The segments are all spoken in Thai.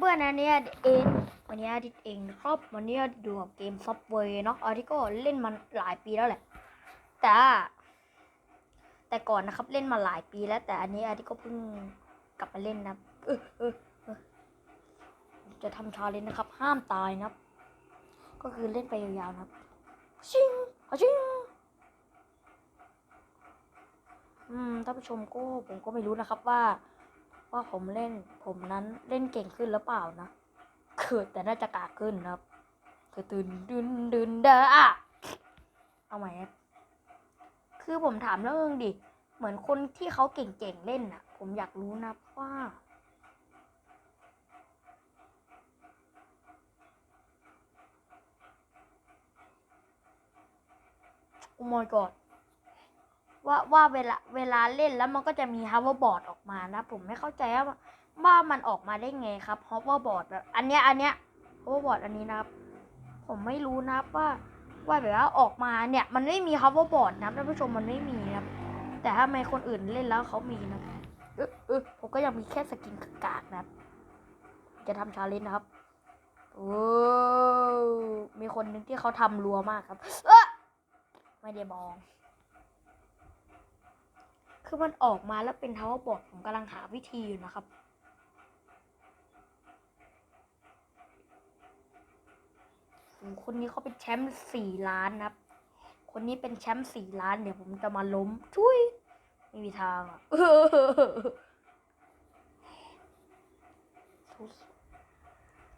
เพื่อนๆนะเนี่ยเองวันนี้อาทิเองครับวันนี้ดูกับเกมซับเวย์เนาะอาทิตย์ก็เล่นมาหลายปีแล้วแหละ แต่ แต่ก่อนนะครับเล่นมาหลายปีแล้ว แต่อันนี้อาทิตย์ก็เพิ่งกลับมาเล่นนะจะทำชาเลนจ์นะครับ ห้ามตายนะครับ ก็คือเล่นไปยาวๆนะครับชิงชิงอืมท่านผู้ชมก็ผมก็ไม่รู้นะครับว่า ว่าผมเล่นผมนั้นเล่นเก่งขึ้นหรือเปล่านะคือแต่น่าจะกากขึ้นนะครับคือตื่นดึนดึนเด้ออะเอาใหม่คือผมถามเรื่องดิ เหมือนคนที่เขาเก่งๆเล่นน่ะ ผมอยากรู้นะว่าโอ้ my god ว่าว่าเวลาเวลาเล่นแล้วมันก็จะมี hoverboard ออกมานะ ผมไม่เข้าใจว่าว่ามันออกมาได้ไงครับ hoverboard แบบอันเนี้ยอันเนี้ย hoverboard อันนี้นะครับ ผมไม่รู้นะว่าว่าแบบว่าออกมาเนี่ย มันไม่มี hoverboard นะท่านผู้ชมมันไม่มีนะครับแต่ถ้าไม่คนอื่นเล่นแล้วเขามีนะเออเออผมก็ยังมีแค่สกินกากนะจะทำชาเลนจ์นะครับโอ้มีคนหนึ่งที่เขาทำรัวมากครับ เออไม่ได้มอง คือมันออกมาแล้วเป็นทาวเวอร์บอร์ดผมกำลังหาวิธีอยู่นะครับโอ้คนนี้เขาเป็นแชมป์สี่ล้านนะครับ คนนี้เป็นแชมป์สี่ล้าน เดี๋ยวผมจะมาล้มทุยไม่มีทางอะ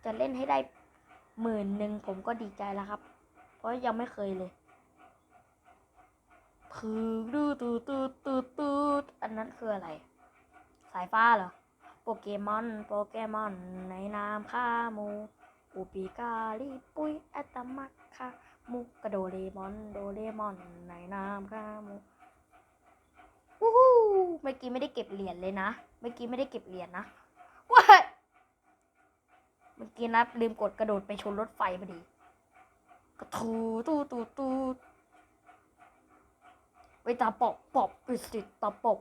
จะเล่นให้ได้หมื่นหนึ่งผมก็ดีใจแล้วครับ เพราะยังไม่เคยเลย คือตืดตืดตืดตืดตืดอันนั้นคืออะไร สายฟ้าเหรอ โปเกมอน โปเกมอน ในนามข้ามูปูปีกาลีปุยอตตมักค่ะมุกระโดเรมอน โดเรมอน ในนามข้ามูวู้ฮู้เมื่อกี้ไม่ได้เก็บเหรียญเลยนะ เมื่อกี้ไม่ได้เก็บเหรียญนะว้ายเมื่อกี้นะลืมกดกระโดดไปชนรถไฟพอดีกระทูตูตูตู ไปตาปอบปอบปิดสิตาปอบ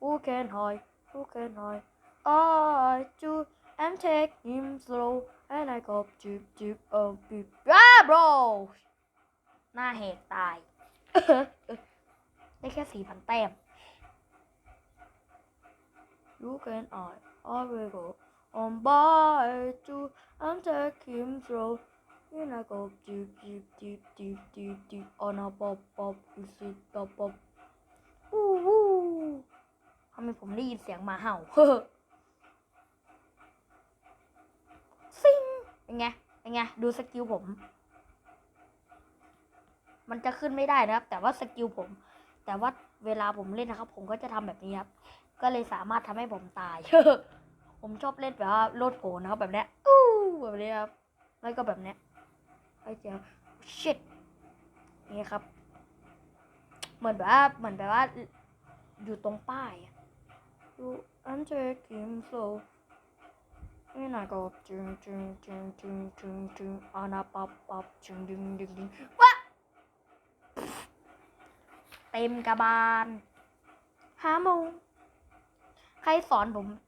Who can hide Who can hide I do and take him slow and I go jeep jeep um beep ah bro หน้าแหกตาย ได้แค่สี่พันแต้ม You can I I will go on by to and take him slow and I go jeep jeep jeep jeep jeep jeep on a pop pop is it the pop วู้วู้ทำไมผมได้ยินเสียงหมาเห่าซิงเป็นไงเป็นไงดูสกิลผม มันจะขึ้นไม่ได้นะครับ แต่ว่าสกิลผม แต่ว่าเวลาผมเล่นนะครับ ผมก็จะทำแบบนี้ครับ ก็เลยสามารถทำให้ผมตายผมชอบเล่นแบบว่าโลดโผนนะครับแบบเนี้ยอู้แบบนี้ครับแล้วก็แบบเนี้ย ไอ้เจ้า shit นี่ครับ เหมือนแบบว่าเหมือนแบบว่า อยู่ตรงป้ายอะ You I'm taking slow and I go จึงจึงจึงจึงจึงจึง on a pop pop จึงดึงดึงดึงวะเต็มกระบาลห้าโมงใครสอนผม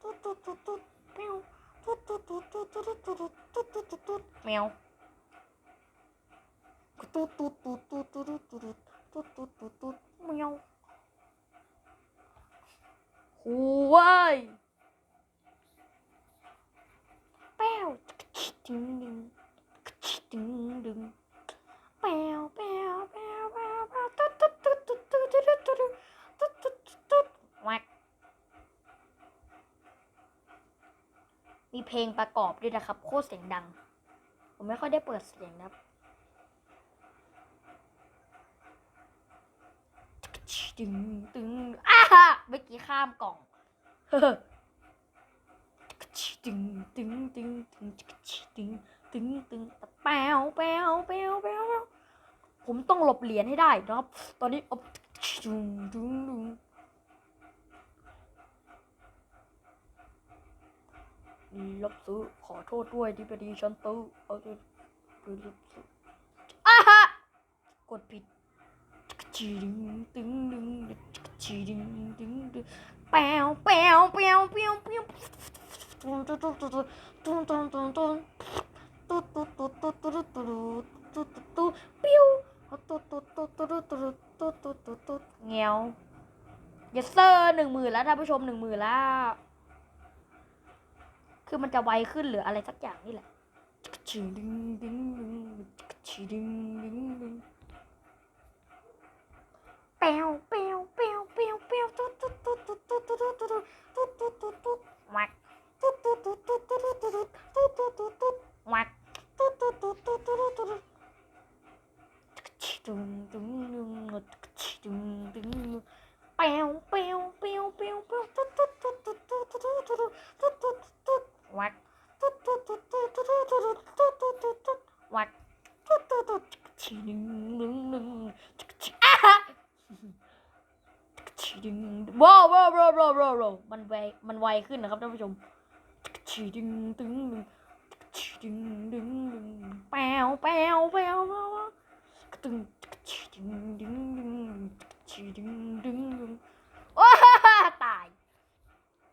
ตุ๊ดตุ๊ดตุ๊ดตุ๊ดเมียวตุ๊ดตุ๊ดตุ๊ดตุ๊ดตุ๊ดตุ๊ดตุ๊ดตุ๊ดตุ๊ดตุ๊ดเมียวหูเว้ยแป้วดึงดึงดึงดึงแเพลงประกอบด้วยนะครับ โคตรเสียงดัง ผมไม่ค่อยได้เปิดเสียงนะครับตึงตึงอ้าเมื่อกี้ข้ามกล่องเฮ้อตึงตึงตึงตึงตึงตึงตึงแปวแปวแปวแปวผมต้องหลบเหรียญให้ได้นะครับ ตอนนี้อาตึงตึงตึง รับซื้อขอโทษด้วยที่พอดีฉันตื้อเอาไปไปรับซื้ออ่าฮะกดผิดตึงตึงตึงตึงตึงตึงตึงแปวแปวแปวแปวแปวตุ้นตุ้นตุ้นตุ้นตุ้นตุ้นตุ้นตุ้นตุ้นตุ้นตุ้นตุ้นตุ้นตุ้นตุ้นตุ้นตุ้นตุ้นปิ้วตุ้นตุ้นตุ้นตุ้นตุ้นตุ้นตุ้นตุ้นตุ้นตุ้นเงี้ยวเยสเซอร์หนึ่งหมื่นแล้วท่านผู้ชมหนึ่งหมื่นแล้ว คือมันจะไวขึ้นหรืออะไรสักอย่างนี่แหละชิดึงดึงดึงชิดึงดึงดึงแปวแปวแปวแปวแปวตุ๊ดตุ๊ดตุ๊ดตุ๊ดตุ๊ดตุ๊ดตุ๊ดตุ๊ดตุ๊ดตุ๊ดตุ๊ดวักตุ๊ดตุ๊ดตุ๊ดตุ๊ดตุ๊ดตุ๊ดตุ๊ดตุ๊ดตุ๊ดตุ๊ดวักตุ๊ดตุ๊ดตุ๊ดตุ๊ดตุ๊ดตุ๊ดตึงตึงตึงตึงตึงแปวแปว ขึ้นนะครับท่านผู้ชมชีดึงดึงดึงชีดึงดึงดึงแปวแปวแปวแปวตึงชีดึงดึงดึงชีดึงดึงดึงโอ้ตาย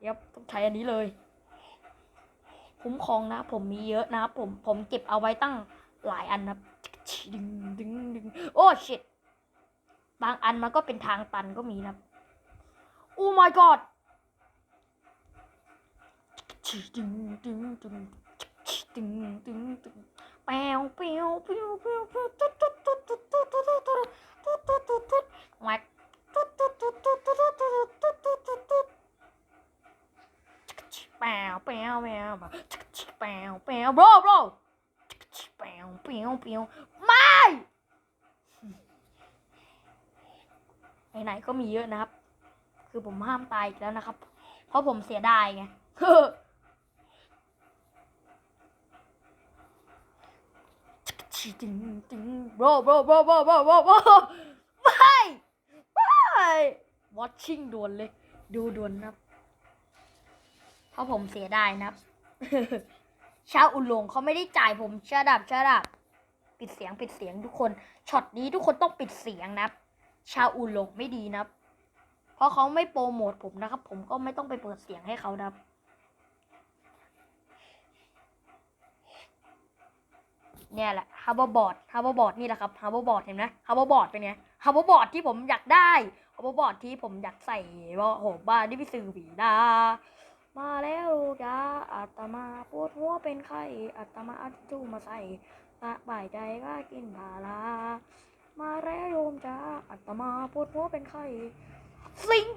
ยับต้องใช้อันนี้เลย คุ้มครองนะ ผมมีเยอะนะผมผมเก็บเอาไว้ตั้งหลายอันนะชีดึงดึงดึงโอ้ชิตบางอันมันก็เป็นทางตันก็มีนะโอ้ my god ชีดึงดึงดึงชีดึงดึงดึงแปวแปวแปวแปวแปวตุ๊ดตุ๊ดตุ๊ดตุ๊ดตุ๊ดตุ๊ดตุ๊ดตุ๊ดตุ๊ดตุ๊ดตุ๊ดแหวกตุ๊ดตุ๊ดตุ๊ดตุ๊ดตุ๊ดตุ๊ดตุ๊ดตุ๊ดตุ๊ดตุ๊ดแปวแปวแปวแปวแปวโบรโบรแปวแปวแปวไม่ไหนๆก็มีเยอะนะครับ คือผมห้ามตายอีกแล้วนะครับ เพราะผมเสียดายไง ชีดึงดึงโบรโบโบรโบรโบรโบรโบรไม่ไม่ watching ด่วนเลย ดูด่วนนะครับ เพราะผมเสียดายนะครับชาวอุลงเขาไม่ได้จ่ายผมชาดับชาดับปิดเสียงปิดเสียงทุกคนช็อตนี้ทุกคนต้องปิดเสียงนะครับ ชาวอุลงไม่ดีนะครับ เพราะเขาไม่โปรโมทผมนะครับ ผมก็ไม่ต้องไปเปิดเสียงให้เขานะครับ เนี่ยแหละ hoverboard hoverboard นี่แหละครับ hoverboard เห็นไหม hoverboard เป็นไง hoverboard ที่ผมอยากได้ hoverboard ที่ผมอยากใส่ว่าโหบ้านที่พี่ซื้อผีดามาแล้วจ้าอาตมาปวดหัวเป็นไข้อาตมาอาทิชชู่มาใส่ตาบ่ายใจก็กินพารามาแล้วโยมจ้าอาตมาปวดหัวเป็นไข้สิง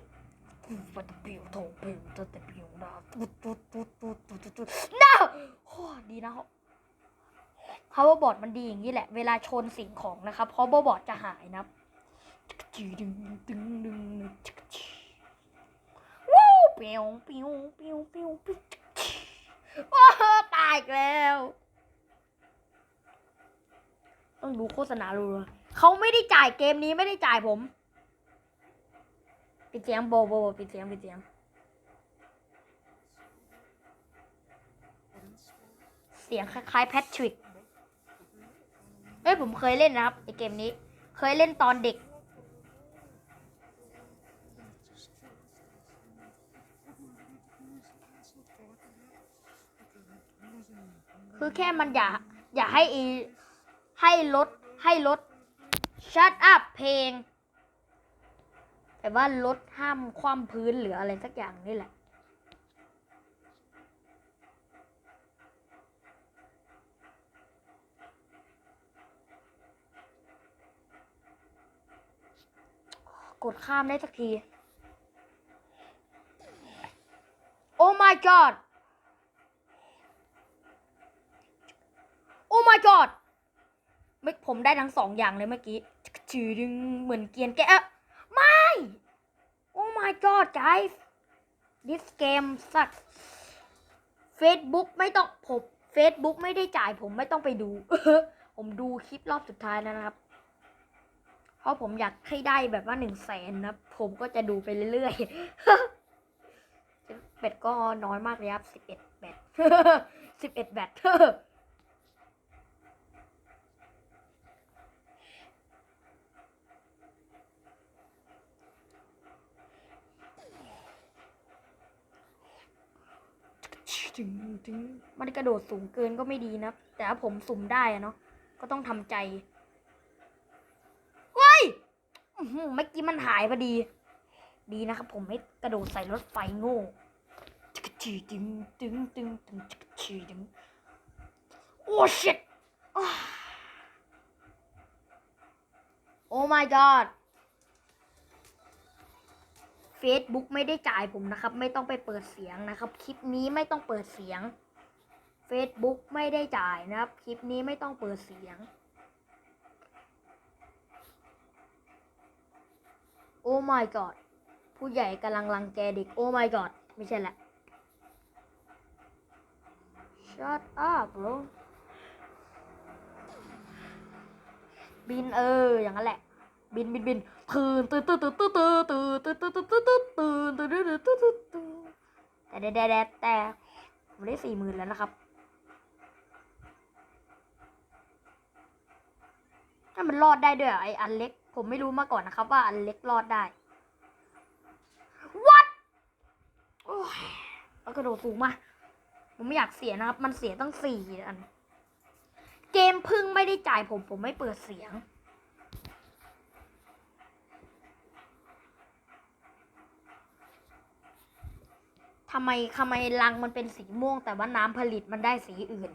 ปัดปิวโถปิวตะตะปิวนะตุ๊ดตุ๊ดตุ๊ดตุ๊ดตุ๊ดตุ๊ดน้าโอ้ดีนะ hoverboard มันดีอย่างนี้แหละ เวลาชนสิ่งของนะครับ hoverboard จะหายนะครับว้าวเปียวเปียวเปียวเปียวเปียวว้าตายแล้ว ต้องดูโฆษณาดูเลยเขาไม่ได้จ่ายเกมนี้ไม่ได้จ่ายผมปิดเสียงโบโบปิดเสียงปิดเสียงเสียงคล้ายๆแพทริก เอ้ยผมเคยเล่นนะครับไอเกมนี้ เคยเล่นตอนเด็ก คือแค่มันอย่า อย่าให้อีให้ลดให้ลด shut up เพลง แต่ว่าลดห้ามคว่ำพื้นหรืออะไรสักอย่างนี่แหละ กดข้ามได้สักที โอ้ my god โอ้ my god ไม่ผมได้ทั้งสองอย่างเลยเมื่อกี้จืดึงเหมือนเกียนแกะไม่ โอ้ my god guys this game sucks Facebook ไม่ต้องผม Facebook ไม่ได้จ่ายผมไม่ต้องไปดู ผมดูคลิปรอบสุดท้ายแล้วนะครับ เพราะผมอยากให้ได้แบบว่าหนึ่งแสนนะผมก็จะดูไปเรื่อยๆแบตก็น้อยมากเลยครับสิบเอ็ดแบตสิบเอ็ดแบตถึงถึงมันกระโดดสูงเกินก็ไม่ดีนะ แต่ว่าผมสุ่มได้อะเนาะ ก็ต้องทำใจ เมื่อกี้มันหายพอดี ดีนะครับผมไม่กระโดดใส่รถไฟโง่จีดึงดึงดึงดึงจีดึงโอ้ shit โอ้ my god Facebook ไม่ได้จ่ายผมนะครับ ไม่ต้องไปเปิดเสียงนะครับ คลิปนี้ไม่ต้องเปิดเสียง Facebook ไม่ได้จ่ายนะครับ คลิปนี้ไม่ต้องเปิดเสียง โอ้ my god ผู้ใหญ่กำลังรังแกเด็กโอ้ my god ไม่ใช่แหละ shut up bro บินเออ อย่างนั้นแหละ บินบินบินตื่นตื่นตื่นตื่นตื่นตื่นตื่นตื่นตื่นตื่นตื่นตื่นตื่นตื่นตื่นตื่นตื่นตื่นแต่แต่แต่แต่ผมได้สี่หมื่นแล้วนะครับถ้ามันรอดได้ด้วยเหรอไออันเล็ก ผมไม่รู้มาก่อนนะครับ ว่าอันเล็กรอดได้ what โอ้ยกระโดดสูงมา ผมไม่อยากเสียนะครับ มันเสียตั้งสี่อัน เกมพึ่งไม่ได้จ่ายผม ผมไม่เปิดเสียง ทำไมทำไมรังมันเป็นสีม่วง แต่ว่าน้ำผลิตมันได้สีอื่น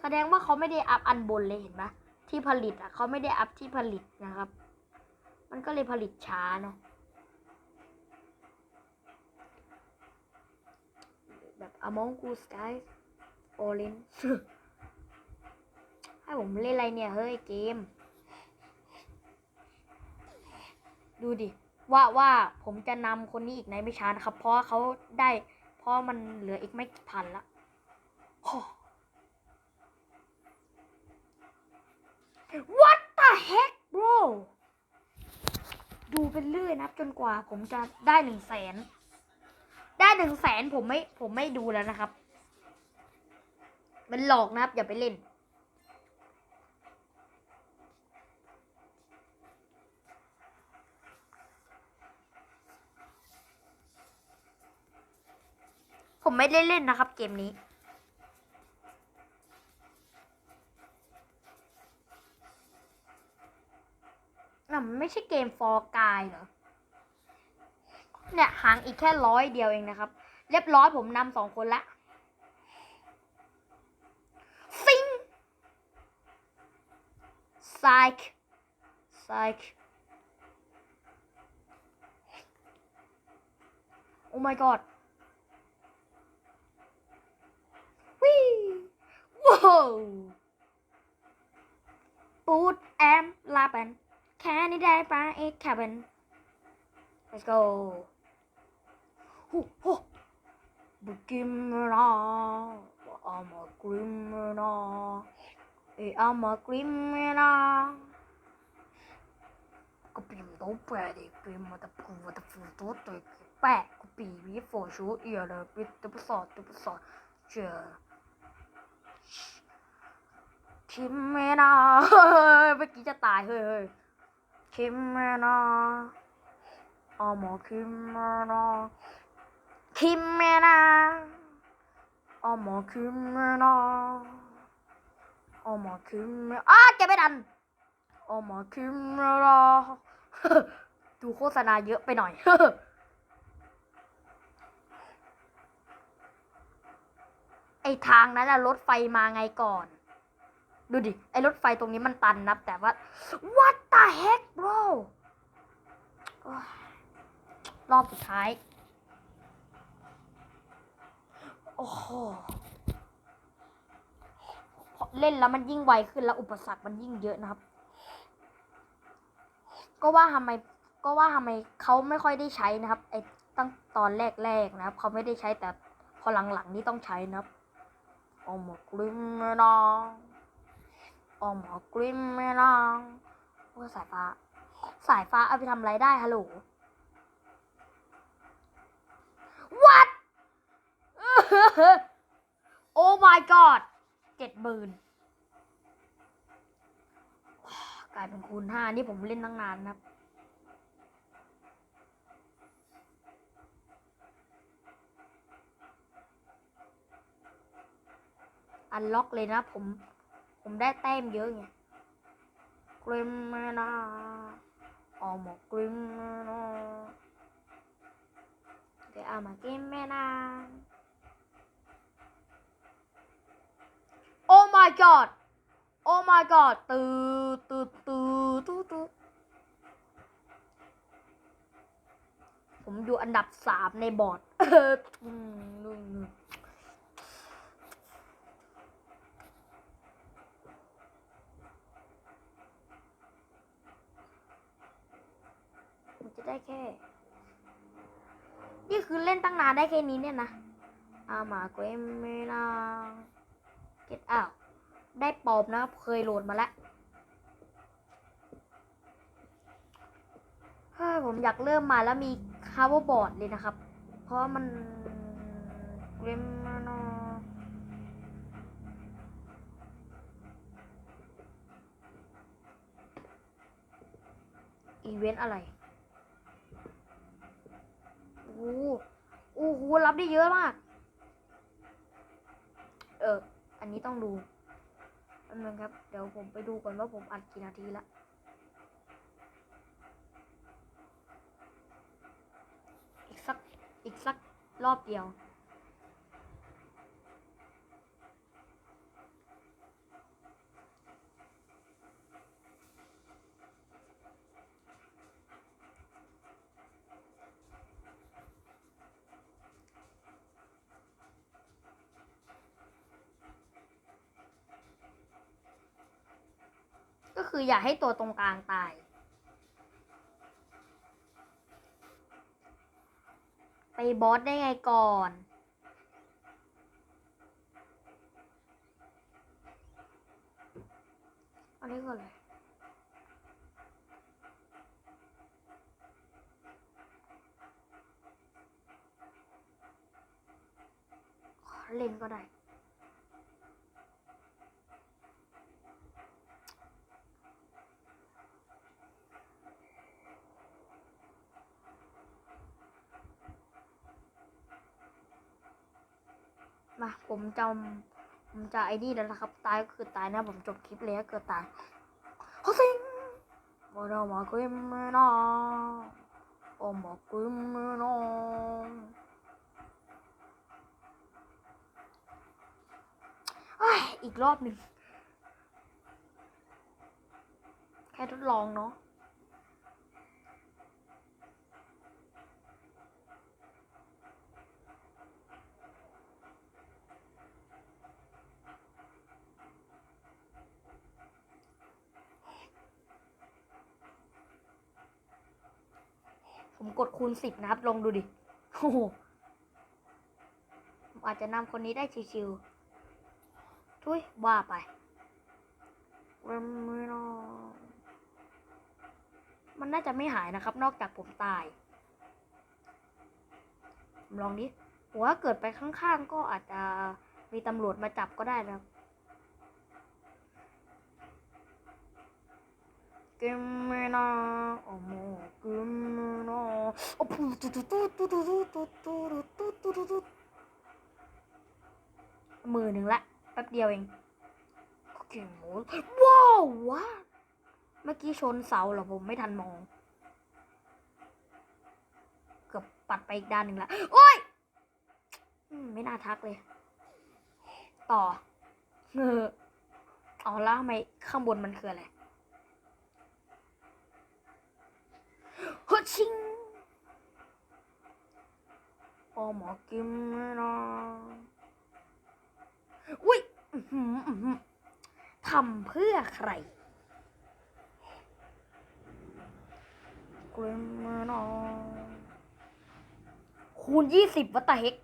แสดงว่าเขาไม่ได้อัพอันบนเลยเห็นปะที่ผลิตอะเขาไม่ได้อัพที่ผลิตนะครับ มันก็เลยผลิตช้าเนาะแบบ Among Us Guys Orange ให้ผมเล่นอะไรเนี่ย เฮ้ยเกม ดูดิ ว่าว่าผมจะนำคนนี้อีกในไม่ช้านะครับ เพราะเขาได้ เพราะมันเหลืออีกไม่กี่พันละโอ้ What the heck bro ดูเป็นเรื่อยนะครับจนกว่าผมจะได้หนึ่งแสน ได้หนึ่งแสนผมไม่ผมไม่ดูแล้วนะครับ มันหลอกนะครับ อย่าไปเล่นผมไม่ได้เล่นนะครับเกมนี้ น่ะมันไม่ใช่เกมฟอร์กายเหรอ เนี่ยห่างอีกแค่ร้อยเดียวเองนะครับ เรียบร้อยผมนำสองคนละซิงไซค์ไซค์โอ้ my god วิ่ว้าวปูดแอมลาบัน แค่นี้ได้ปะเอ็กแคบิน let's go ฮู้ฮู้บุกิมนาว่าอามากริมนาเออามากริมนาก็ปีมตัวแปะดิปีมมาตะพูมาตะพูตัวตัวแปะก็ปีวิโฟชูเอียเลยปิดตัวสอดตัวสอดเจอคิมเมนาเมื่อกี้จะตายเฮ้ย คิ君の重きもの君の重きもの重きもあจะไม่ดันอมอคิม重きもาดูโฆษณาเยอะไปหน่อยไอทางนั้นอะรถไฟมาไงก่อน ดูดิ ไอรถไฟตรงนี้มันตันนับแต่ว่า what the heck bro รอบสุดท้าย โอ้โหเล่นแล้วมันยิ่งไวขึ้นแล้วอุปสรรคมันยิ่งเยอะนะครับ ก็ว่าทำไมก็ว่าทำไมเขาไม่ค่อยได้ใช้นะครับ ไอ้ตั้งตอนแรกๆนะครับ เขาไม่ได้ใช้แต่พอหลังๆนี่ต้องใช้นะครับออมกริมแม่นาง ออมอกริมแม่นางโอ้สายฟ้า สายฟ้าเอาไปทำอะไรได้ฮัลโหล what โอ้ my god เจ็ดหมื่นกลายเป็นคูณห้านี่ผมเล่นตั้งนานนะครับอันล็อกเลยนะผม ผมได้แต้มเยอะไงกริมมานาออมกริมมานาเดี๋ยวเอามากินแม่นาโอ้ my god โอ้ my god ตืดตืดตืดตืดตืดผมอยู่อันดับสามในบอร์ดเอออืมนู่นนู่น ผมจะ ได้แค่ นี่คือเล่นตั้งนานได้แค่นี้เนี่ยนะอามาเกมเมนาเก็ตอ้าวได้ปอบนะเคยโหลดมาแล้วฮ้ยผมอยากเริ่มมาแล้วมี cover board เลยนะครับ เพราะมันเกมเมนาอีเวนต์อะไร หโอ้โหรับได้เยอะมาก เออ อันนี้ต้องดูอันนึงครับ เดี๋ยวผมไปดูก่อนว่าผมอัดกี่นาทีละอีกสัก อีกสักรอบเดียว ก็ คืออย่าให้ตัวตรงกลางตาย ไปบอสได้ไงก่อนอันนี้ก่อนเลยเล่นก็ได้ มาผมจำผมจะไอ้นี่แล้วนะครับ ตายก็คือตายนะผมจบคลิปเลยถ้าเกิดตายโฮซิงมาดามากริมเมนาโอมากริมเมนาเอ้ยอีกรอบหนึ่งแค่ทดลองเนาะ ผมกดคูณสิบนะครับ ลองดูดิโอ้โหผมอาจจะนำคนนี้ได้ชิวๆทุยว่าไปมันน่าจะไม่หายนะครับ นอกจากผมตายผมลองดิผมว่าเกิดไปข้างๆ ก็อาจจะมีตำรวจมาจับก็ได้นะครับ กมเมนาโอโมเกมเมนาโอปูตุ๊ตุ๊ตุ๊ตุ๊ตุ๊ตุ๊ตุ๊ตุ๊ตุ๊ตุ๊ตุ๊มือหนึ่งละแป๊บเดียวเองเกมโมว้าวว้าเมื่อกี้ชนเสาเหรอผมไม่ทันมอง เกือบปัดไปอีกด้านหนึ่งละโอ้ยไม่น่าทักเลย ต่อเอออ๋อแล้วทำไมข้างบนมันคืออะไร ฮึชิงโอหมอกิมนะอุ้ยทำเพื่อใครกริมนอคูณยี่สิบวัตตาเฮก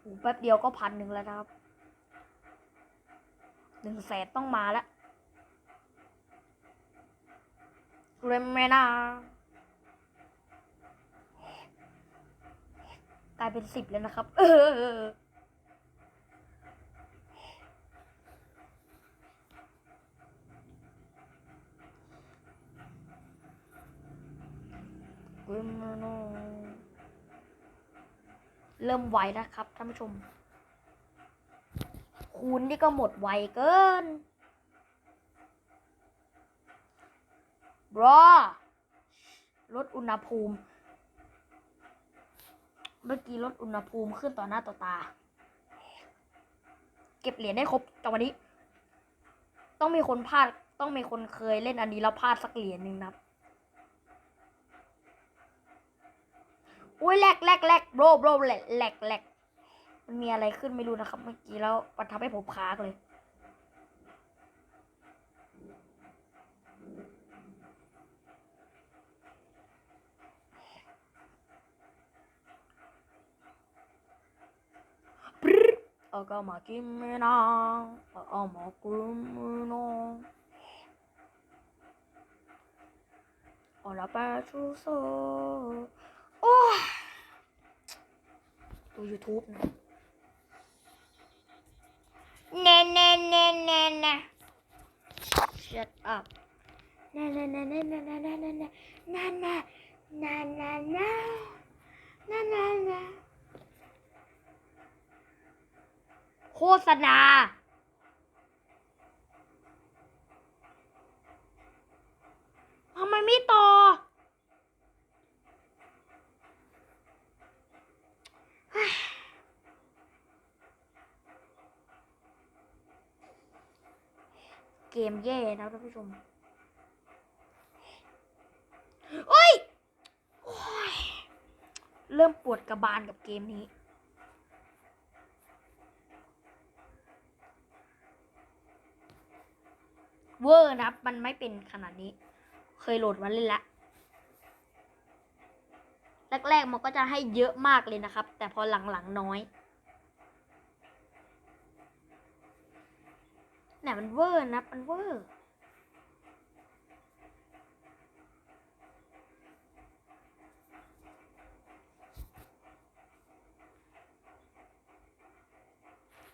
โอ้แป๊บเดียวก็พันหนึ่งแล้วนะครับหนึ่งแสนต้องมาแล้ว กริมเมนากลายเป็นสิบแล้วนะครับ เออกริมเมนอเริ่มไวแล้วครับท่านผู้ชม คูณนี่ก็หมดไวเกิน บรอลดอุณหภูมิ เมื่อกี้ลดอุณหภูมิขึ้นต่อหน้าต่อตา เก็บเหรียญได้ครบแต่วันนี้ ต้องมีคนพลาดต้องมีคนเคยเล่นอันนี้แล้วพลาดสักเหรียญหนึ่งนะอุ้ยแหลกแหลกแหลกโบรโบรแหลกแหลกแหลกมันมีอะไรขึ้นไม่รู้นะครับ เมื่อกี้แล้วมันทำให้ผมค้างเลย เอาก็มากินไม่นานเอามากินไม่นา นเอาละไปชูโซโอ้ยดู YouTube นะเน่เน่เน่เน่เน่ shut up เน่เน่เน่เน่เน่เน่เน่ โฆษณา ทำไมไม่ต่อ เกมแย่นะท่านผู้ชมเอ้ยโอ้ยเริ่มปวดกระบาลกับเกมนี้ เวอร์นะครับ มันไม่เป็นขนาดนี้ เคยโหลดมาเล่นล้วแรกๆมันก็จะให้เยอะมากเลยนะครับ แต่พอหลังๆน้อยเนี่ยมันเวอร์นะมันเวอร์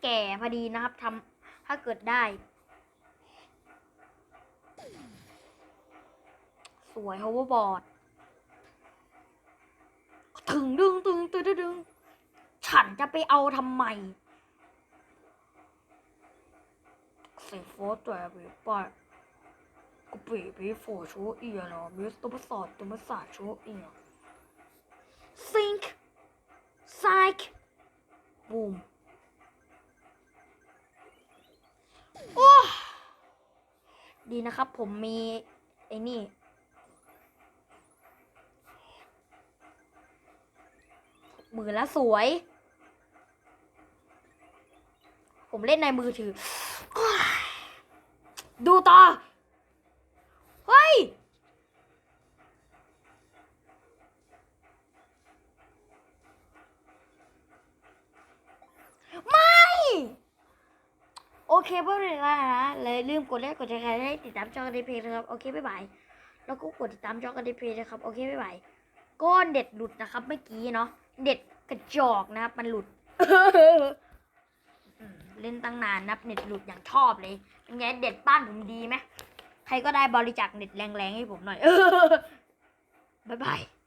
แก่พอดีนะครับทำถ้าเกิดได้ สวย hoverboard ถึงดึงตึงตึงตึงดึงฉันจะไปเอาทำไมเสียโฟร์ตัวไปไปกูปีไปโฟร์โชว์เอียเนาะมิสตัวประสาทตัวประสาทโชว์เอีย think psych boom โอ้ดีนะครับผมมีไอ้นี่ มือแล้วสวย ผมเล่นในมือถือ ดูต่อ เฮ้ย ไม่ โอเคเพื่อนเลยนะเลยลืมกดไลค์กดแชร์ให้ติดตามช่องกันดีเพย์นะครับ โอเค บ๊ายบาย แล้วก็กดติดตามช่องกันดีเพย์นะครับ โอเค บ๊ายบายก้อนเด็ดหลุดนะครับเมื่อกี้เนาะ เด็ดกระจอกนะครับ มันหลุดอืมเล่นตั้งนานนับเน็ตหลุดอย่างชอบเลยเป็นไงเด็ดบ้านผมดีไหมใครก็ได้บริจาคเน็ตแรงๆให้ผมหน่อย บ๊ายบาย